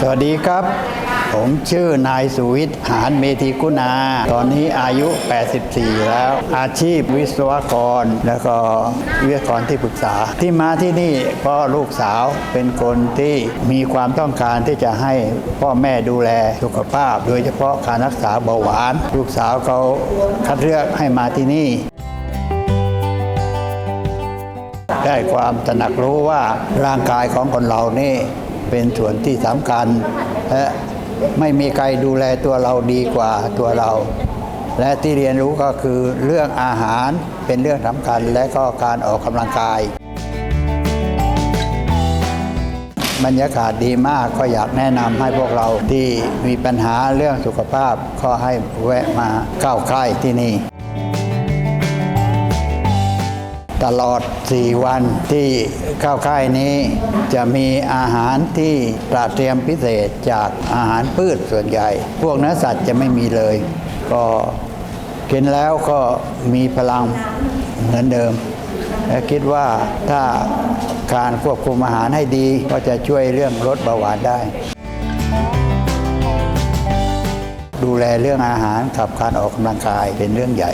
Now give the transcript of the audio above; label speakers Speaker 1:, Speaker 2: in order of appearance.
Speaker 1: สวัสดีครับ ผมชื่อนายสุวิทย์หานเมธีกุณา ตอนนี้อายุ 84 แล้ว อาชีพวิศวกร แล้วก็วิทยากรที่ปรึกษา ที่มาที่นี่เพราะลูกสาวเป็นคนที่มีความต้องการที่จะให้พ่อแม่ดูแลสุขภาพ โดยเฉพาะการรักษาเบาหวาน ลูกสาวเขาคัดเลือกให้มาที่นี่ได้ความตระหนักรู้ว่าร่างกายของคนเรานี่ เป็นส่วนที่สำคัญและไม่มีใครดูแลตัวเราดีกว่าตัวเรา และที่เรียนรู้ก็คือเรื่องอาหารเป็นเรื่องสำคัญและก็การออกกำลังกาย บรรยากาศดีมากก็อยากแนะนำให้พวกเราที่มีปัญหาเรื่องสุขภาพก็ให้แวะมาเข้าค่ายที่นี่ ตลอด 4 วันที่เข้าค่ายนี้จะมีอาหารที่ตระเตรียมพิเศษจากอาหารพืชส่วนใหญ่ พวกเนื้อสัตว์จะไม่มีเลย ก็กินแล้วก็มีพลังเหมือนเดิม และคิดว่าถ้าการควบคุมอาหารให้ดีก็จะช่วยเรื่องลดเบาหวานได้ ดูแลเรื่องอาหารกับการออกกำลังกายเป็นเรื่องใหญ่